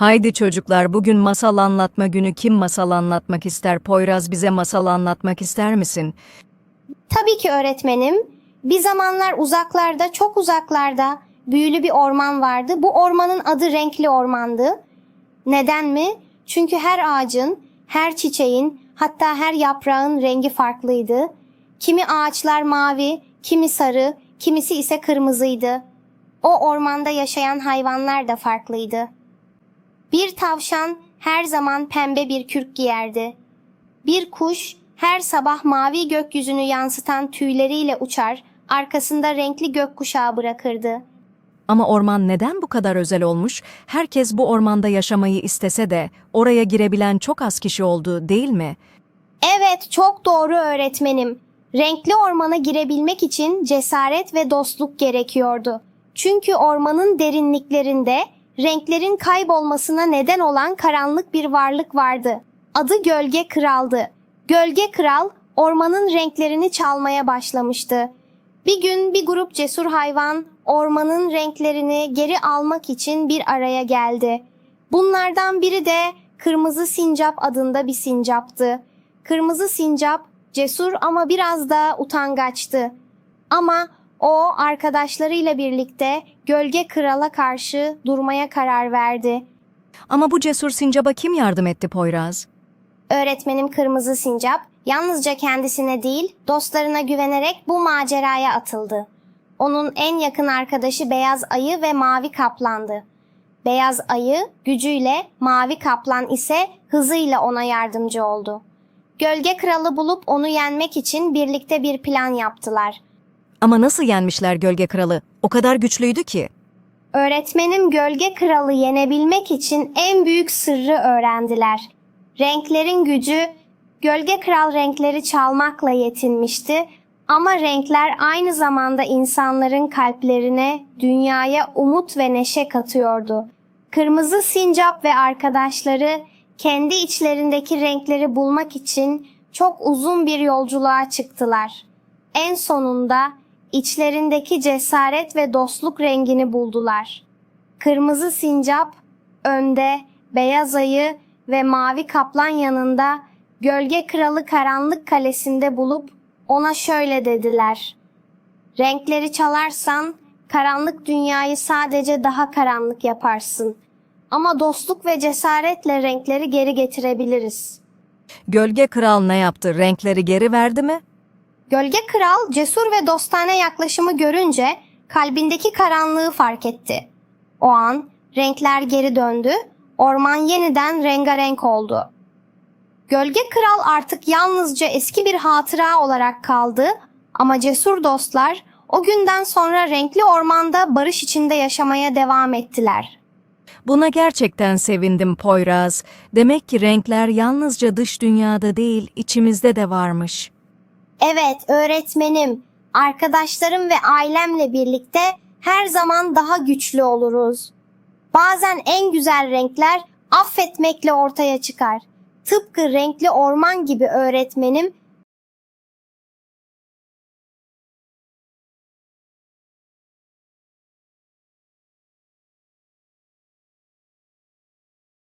Haydi çocuklar bugün masal anlatma günü kim masal anlatmak ister? Poyraz bize masal anlatmak ister misin? Tabii ki öğretmenim. Bir zamanlar uzaklarda, çok uzaklarda büyülü bir orman vardı. Bu ormanın adı Renkli Ormandı. Neden mi? Çünkü her ağacın, her çiçeğin, hatta her yaprağın rengi farklıydı. Kimi ağaçlar mavi, kimi sarı, kimisi ise kırmızıydı. O ormanda yaşayan hayvanlar da farklıydı. Bir tavşan her zaman pembe bir kürk giyerdi. Bir kuş her sabah mavi gökyüzünü yansıtan tüyleriyle uçar, arkasında renkli gökkuşağı bırakırdı. Ama orman neden bu kadar özel olmuş? Herkes bu ormanda yaşamayı istese de oraya girebilen çok az kişi oldu değil mi? Evet, çok doğru öğretmenim. Renkli ormana girebilmek için cesaret ve dostluk gerekiyordu. Çünkü ormanın derinliklerinde renklerin kaybolmasına neden olan karanlık bir varlık vardı. Adı Gölge Kral'dı. Gölge Kral ormanın renklerini çalmaya başlamıştı. Bir gün bir grup cesur hayvan ormanın renklerini geri almak için bir araya geldi. Bunlardan biri de Kırmızı Sincap adında bir sincaptı. Kırmızı Sincap cesur ama biraz da utangaçtı. Ama o arkadaşlarıyla birlikte Gölge Kral'a karşı durmaya karar verdi. Ama bu cesur sincaba kim yardım etti Poyraz? Öğretmenim Kırmızı Sincap yalnızca kendisine değil dostlarına güvenerek bu maceraya atıldı. Onun en yakın arkadaşı Beyaz Ayı ve Mavi Kaplan'dı. Beyaz Ayı gücüyle, Mavi Kaplan ise hızıyla ona yardımcı oldu. Gölge Kralı bulup onu yenmek için birlikte bir plan yaptılar. Ama nasıl yenmişler Gölge Kralı? O kadar güçlüydü ki. Öğretmenim Gölge Kralı yenebilmek için en büyük sırrı öğrendiler. Renklerin gücü, Gölge Kral renkleri çalmakla yetinmişti ama renkler aynı zamanda insanların kalplerine, dünyaya umut ve neşe katıyordu. Kırmızı Sincap ve arkadaşları kendi içlerindeki renkleri bulmak için çok uzun bir yolculuğa çıktılar. En sonunda içlerindeki cesaret ve dostluk rengini buldular. Kırmızı sincap önde, beyaz ayı ve mavi kaplan yanında gölge kralı karanlık kalesinde bulup ona şöyle dediler. Renkleri çalarsan karanlık dünyayı sadece daha karanlık yaparsın. Ama dostluk ve cesaretle renkleri geri getirebiliriz. Gölge Kral ne yaptı? Renkleri geri verdi mi? Gölge Kral cesur ve dostane yaklaşımı görünce kalbindeki karanlığı fark etti. O an renkler geri döndü, orman yeniden rengarenk oldu. Gölge Kral artık yalnızca eski bir hatıra olarak kaldı ama cesur dostlar o günden sonra renkli ormanda barış içinde yaşamaya devam ettiler. Buna gerçekten sevindim Poyraz. Demek ki renkler yalnızca dış dünyada değil, içimizde de varmış. Evet öğretmenim, arkadaşlarım ve ailemle birlikte her zaman daha güçlü oluruz. Bazen en güzel renkler affetmekle ortaya çıkar. Tıpkı renkli orman gibi öğretmenim,